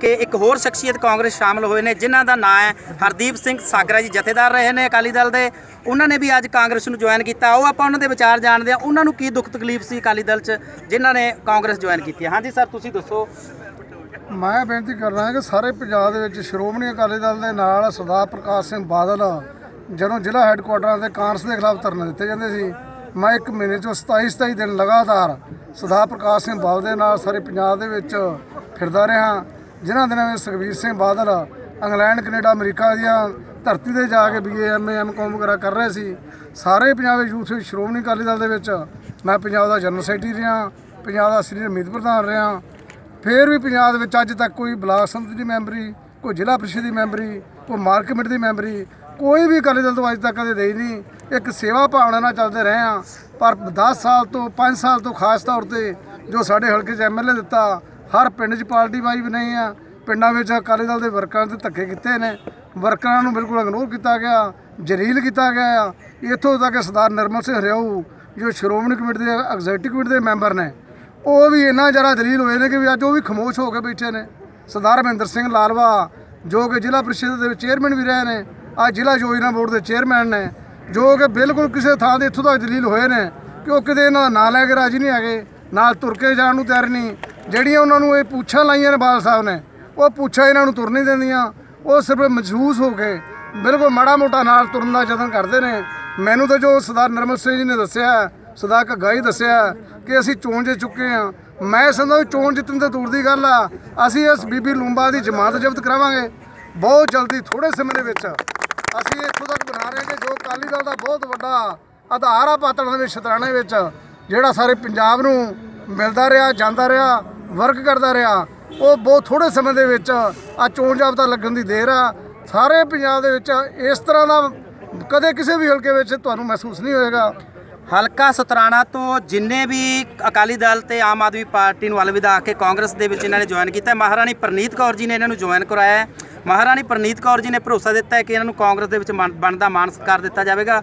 ਕਿ ਇੱਕ ਹੋਰ ਸ਼ਖਸੀਅਤ ਕਾਂਗਰਸ ਸ਼ਾਮਲ ਹੋਏ ਨੇ, ਜਿਨ੍ਹਾਂ ਦਾ ਨਾਂ ਹੈ ਹਰਦੀਪ ਸਿੰਘ ਸਾਗਰਾ ਜੀ, ਜਥੇਦਾਰ ਰਹੇ ਨੇ ਅਕਾਲੀ ਦਲ ਦੇ। ਉਹਨਾਂ ਨੇ ਵੀ ਅੱਜ ਕਾਂਗਰਸ ਨੂੰ ਜੁਆਇਨ ਕੀਤਾ। ਉਹ ਆਪਾਂ ਉਹਨਾਂ ਦੇ ਵਿਚਾਰ ਜਾਣਦੇ ਆ ਉਹਨਾਂ ਨੂੰ ਕੀ ਦੁੱਖ ਤਕਲੀਫ ਸੀ ਅਕਾਲੀ ਦਲ 'ਚ, ਜਿਨ੍ਹਾਂ ਨੇ ਕਾਂਗਰਸ ਜੁਆਇਨ ਕੀਤੀ ਹਾਂਜੀ, ਸਰ, ਤੁਸੀਂ ਦੱਸੋ। ਮੈਂ ਬੇਨਤੀ ਕਰਦਾ ਕਿ ਸਾਰੇ ਪੰਜਾਬ ਦੇ ਵਿੱਚ ਸ਼੍ਰੋਮਣੀ ਅਕਾਲੀ ਦਲ ਦੇ ਨਾਲ ਸਰਦਾਰ ਪ੍ਰਕਾਸ਼ ਸਿੰਘ ਬਾਦਲ ਜਦੋਂ ਜ਼ਿਲ੍ਹਾ ਹੈੱਡਕੁਆਟਰਾਂ ਤੇ ਕਾਂਗਰਸ ਦੇ ਖਿਲਾਫ ਧਰਨੇ ਦਿੱਤੇ ਜਾਂਦੇ ਸੀ। ਮੈਂ ਇੱਕ ਮਹੀਨੇ ਚੋਂ 27 27 ਦਿਨ ਲਗਾਤਾਰ ਸਰਦਾਰ ਪ੍ਰਕਾਸ਼ ਸਿੰਘ ਬਾਦਲ ਦੇ ਨਾਲ ਸਾਰੇ ਪੰਜਾਬ ਦੇ ਵਿੱਚ ਫਿਰਦਾ ਰਿਹਾ। ਜਿਨ੍ਹਾਂ ਦਿਨਾਂ ਵਿੱਚ Sukhbir Singh Badal England, Canada, America ਦੀਆਂ ਧਰਤੀ ਤੇ ਜਾ ਕੇ ਬੀਏ ਐਮਏ ਐਮਕਾਮ ਵਗੈਰਾ ਕਰ ਰਹੇ ਸੀ, ਸਾਰੇ ਪੰਜਾਬ ਦੇ ਯੂਥ ਸ਼੍ਰੋਮਣੀ ਅਕਾਲੀ ਦਲ ਦੇ ਵਿੱਚ ਮੈਂ ਪੰਜਾਬ ਦਾ ਜਨਰਲ ਸੈਕਟਰੀ ਰਿਹਾ, ਪੰਜਾਬ ਦਾ ਸੀਨੀਅਰ ਮੀਤ ਪ੍ਰਧਾਨ ਰਿਹਾ, ਫਿਰ ਵੀ ਪੰਜਾਬ ਦੇ ਵਿੱਚ ਅੱਜ ਤੱਕ ਕੋਈ ਬਲਾਕ ਸੰਮਤੀ ਦੀ ਮੈਂਬਰੀ, ਕੋਈ ਜ਼ਿਲ੍ਹਾ ਪ੍ਰੀਸ਼ਦ ਦੀ ਮੈਂਬਰੀ, ਕੋਈ ਮਾਰਕ ਕਮੇਟੀ ਦੀ ਮੈਂਬਰੀ, ਕੋਈ ਵੀ ਅਕਾਲੀ ਦਲ ਤੋਂ ਅੱਜ ਤੱਕ ਕਦੇ ਦੇਈ ਨਹੀਂ। ਇੱਕ ਸੇਵਾ ਭਾਵਨਾ ਨਾਲ ਚੱਲਦੇ ਰਹੇ ਆ ਪਰ 10 ਸਾਲ ਤੋਂ 5 ਸਾਲ ਤੋਂ ਖਾਸ ਤੌਰ ਤੇ ਜੋ ਸਾਡੇ ਹਲਕੇ 'ਚ ਐਮਐਲਏ ਦਿੱਤਾ ਹਰ ਪਿੰਡ 'ਚ ਪਾਰਟੀ ਵਾਈ ਵੀ ਨਹੀਂ ਆ। ਪਿੰਡਾਂ ਵਿੱਚ ਅਕਾਲੀ ਦਲ ਦੇ ਵਰਕਰਾਂ ਤੇ ਧੱਕੇ ਕੀਤੇ ਨੇ। ਵਰਕਰਾਂ ਨੂੰ ਬਿਲਕੁਲ ਇਗਨੋਰ ਕੀਤਾ ਗਿਆ ਜਲੀਲ ਕੀਤਾ ਗਿਆ ਆ। ਇੱਥੋਂ ਤੱਕ ਸਰਦਾਰ ਨਿਰਮਲ ਸਿੰਘ ਹਰਿਆਊ ਜੋ ਸ਼੍ਰੋਮਣੀ ਕਮੇਟੀ ਦੇ ਐਗਜ਼ੀਕਟਿਵ ਕਮੇਟੀ ਦੇ ਮੈਂਬਰ ਨੇ, ਉਹ ਵੀ ਇੰਨਾ ਜ਼ਿਆਦਾ ਦਲੀਲ ਹੋਏ ਨੇ ਕਿ ਵੀ ਅੱਜ ਉਹ ਵੀ ਖਮੋਸ਼ ਹੋ ਕੇ ਬੈਠੇ ਨੇ। ਸਰਦਾਰ ਮਹਿੰਦਰ ਸਿੰਘ ਲਾਲਵਾ, ਜੋ ਕਿ ਜ਼ਿਲ੍ਹਾ ਪ੍ਰੀਸ਼ਦ ਦੇ ਚੇਅਰਮੈਨ ਵੀ ਰਹੇ ਨੇ, ਅੱਜ ਜ਼ਿਲ੍ਹਾ ਯੋਜਨਾ ਬੋਰਡ ਦੇ ਚੇਅਰਮੈਨ ਨੇ, ਜੋ ਕਿ ਬਿਲਕੁਲ ਕਿਸੇ ਥਾਂ ਦੇ ਇੱਥੋਂ ਤੱਕ ਦਲੀਲ ਹੋਏ ਨੇ ਕਿ ਉਹ ਕਿਤੇ ਇਹਨਾਂ ਦਾ ਨਾਂ ਲੈ ਕੇ ਰਾਜੀ ਨਹੀਂ ਹੈਗੇ, ਨਾਲ ਤੁਰ ਕੇ ਜਾਣ ਨੂੰ ਤਿਆਰ ਨਹੀਂ। ਜਿਹੜੀਆਂ ਉਹਨਾਂ ਨੂੰ ਇਹ ਪੁੱਛਾਂ ਲਾਈਆਂ ਨੇ ਬਾਲ ਸਾਹਿਬ ਨੇ, ਉਹ ਪੁੱਛਾਂ ਇਹਨਾਂ ਨੂੰ ਤੁਰ ਨਹੀਂ ਦਿੰਦੀਆਂ। ਉਹ ਸਿਰਫ ਮਹਿਸੂਸ ਹੋ ਕੇ ਬਿਲਕੁਲ ਮਾੜਾ ਮੋਟਾ ਨਾਲ ਤੁਰਨ ਦਾ ਯਤਨ ਕਰਦੇ ਨੇ। ਮੈਨੂੰ ਤਾਂ ਜੋ ਸਰਦਾਰ ਨਰਮਲ ਸਿੰਘ ਜੀ ਨੇ ਦੱਸਿਆ, ਸਰਦਾਰ ਘੱਗਾ ਹੀ ਦੱਸਿਆ ਕਿ ਅਸੀਂ ਚੋਣ ਜਿੱਤ ਚੁੱਕੇ ਹਾਂ। ਮੈਂ ਸਮਝਦਾ ਵੀ ਚੋਣ ਜਿੱਤਣ ਤੋਂ ਦੂਰ ਦੀ ਗੱਲ ਆ। ਅਸੀਂ ਇਸ ਬੀਬੀ ਲੂੰਬਾ ਦੀ ਜਮਾਤ ਜ਼ਬਤ ਕਰਾਵਾਂਗੇ। ਬਹੁਤ ਜਲਦੀ ਥੋੜੇ ਸਮੇਂ ਦੇ ਵਿੱਚ ਅਸੀਂ ਇੱਥੋਂ ਤੱਕ ਬਣਾ ਰਹੇ ਕਿ ਜੋ ਅਕਾਲੀ ਦਲ ਦਾ ਬਹੁਤ ਵੱਡਾ ਆਧਾਰ ਆ ਪਾਤਣ ਦੇ ਵਿੱਚ ਸ਼ਤਰਾਣੇ ਵਿੱਚ, ਜਿਹੜਾ ਸਾਰੇ ਪੰਜਾਬ ਨੂੰ ਮਿਲਦਾ ਰਿਹਾ, ਜਾਂਦਾ ਰਿਹਾ। ਵਰਕ ਕਰਦਾ ਰਿਹਾ। ਉਹ ਬਹੁਤ ਥੋੜੇ ਸਮੇਂ ਦੇ ਵਿੱਚ ਆ ਚੋਣ ਜਾਬਤਾ ਲੱਗਣ ਦੀ ਦੇਰ ਆ। ਸਾਰੇ ਪੰਜਾਬ ਦੇ ਵਿੱਚ ਇਸ ਤਰ੍ਹਾਂ ਦਾ ਕਦੇ ਕਿਸੇ ਵੀ ਹਲਕੇ ਵਿੱਚ ਤੁਹਾਨੂੰ ਮਹਿਸੂਸ ਨਹੀਂ ਹੋਏਗਾ। ਹਲਕਾ ਸਤਰਾਣਾ ਤੋਂ ਜਿੰਨੇ ਵੀ ਅਕਾਲੀ ਦਲ ਤੇ ਆਮ ਆਦਮੀ ਪਾਰਟੀ ਨੂੰ ਅਲਵਿਦਾ ਕੇ ਕਾਂਗਰਸ ਦੇ ਵਿੱਚ ਇਹਨਾਂ ਨੇ ਜੁਆਇਨ ਕੀਤਾ ਮਹਾਰਾਣੀ ਪ੍ਰਨੀਤ ਕੌਰ ਜੀ ਨੇ ਇਹਨਾਂ ਨੂੰ ਜੁਆਇਨ ਕਰਾਇਆ ਮਹਾਰਾਣੀ ਪ੍ਰਨੀਤ ਕੌਰ ਜੀ ਨੇ ਭਰੋਸਾ ਦਿੱਤਾ ਹੈ ਕਿ ਇਹਨਾਂ ਨੂੰ ਕਾਂਗਰਸ ਦੇ ਵਿੱਚ ਮਨ- ਬਣਦਾ ਮਾਨ ਸਤਿਕਾਰ ਦਿੱਤਾ ਜਾਵੇਗਾ।